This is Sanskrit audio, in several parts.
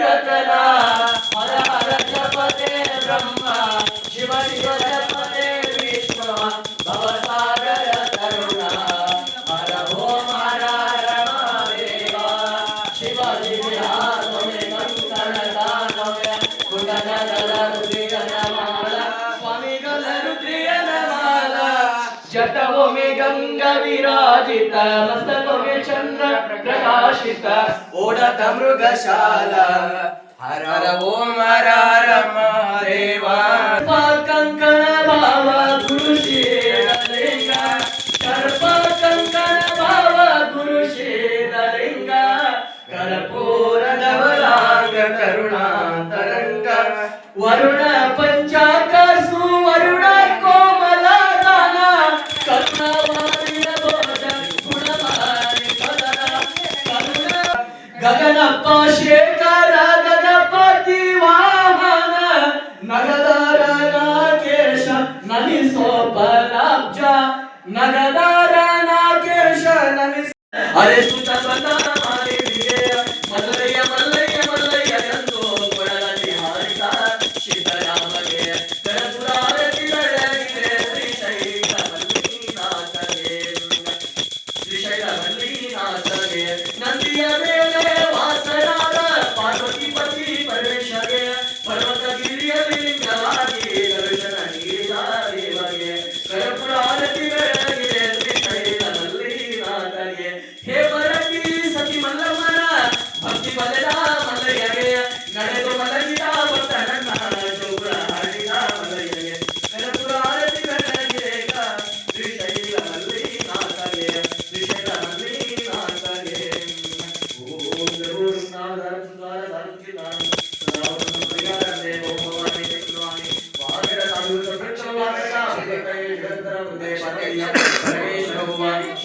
ರತನಾ जटवों में गंगा विराजित मस्तकों में चंद्र प्रकाशित ओढ़त मृगशाला हर हर ओम हर हर महादेवा कंकण भाव गुरु श्रीलिंग सर्प कंकण भाव गुरु श्रीलिंग कर्पूर धवलांग करुणांतरंग वरुण ಗಗನಪ್ಪ ಶೇಖರ ಪತಿ ವಾಹನ ನಗದಾರ ನಾಗೇಶ ನನಿಸೋ ಪರಾಬ್ಜ ನಗದಾರ ನಾಗೇಶ ನನಿಸ ಅರೆ ಸುತ್ತ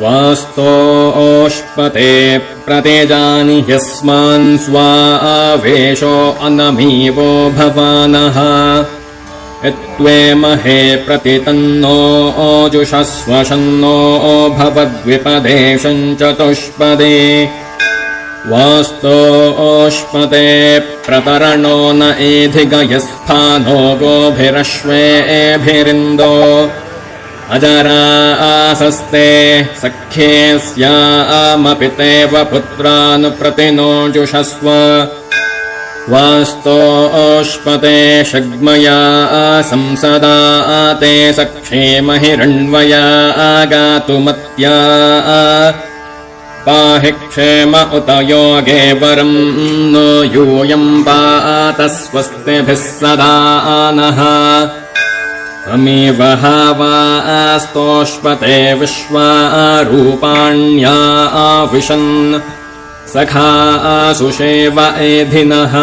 वास्तोष्पते प्रतेजानि ह्यस्मान् स्वा आवेशो अनमीवो भवानः। यत्त्वे महे प्रति तन्नो ओजुषस्वशन्नो भवद्विपदेशम् चतुष्पदे स्तो प्रतरणो न एधिगयस्थानो वोभिरश्वे एभिरिन्दो अजरा आसस्ते सख्ये स्यामपि तेव पुत्रानुप्रतिनोजुषस्व वास्तोष्पते शग्मया संसदा ते सक्षेमहिरण्वया आगातुमत्या। पाहि क्षेम उत योगे वरम् नो यूयम् पात स्वस्तिभिः सदा नः अमीव स्तोष्पते विश्वा रूपाण्या आविशन्। सखा आसुषेव एधिनः।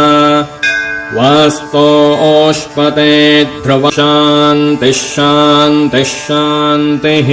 वास्तोष्पते ध्रुव शान्तिः शान्तिः शान्तिः